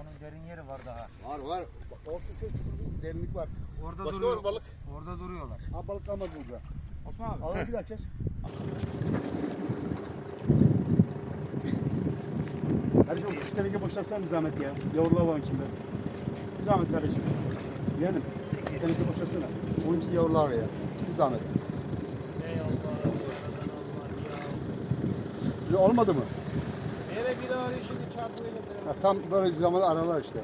Onun derin yeri var daha. Var var. Orta çok çukur bir derinlik var. Orada Başka duruyor. var balık? Orada duruyorlar. Ha balık kalmadı burada. Osman abi. Alalım bir daha kes. Kardeşim şu teneke boşaltsana bir zahmet ya. Yavrular var içinde. Bir zahmet kardeşim. Yeğenim. Teneke boşaltsana. Onun için yavrular var ya. Bir zahmet. Ey Allah, olmadı mı? Tam böyle zamanda aralar işte.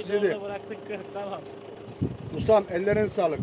37. 37. bıraktık 40 tamam. Ustam ellerine sağlık.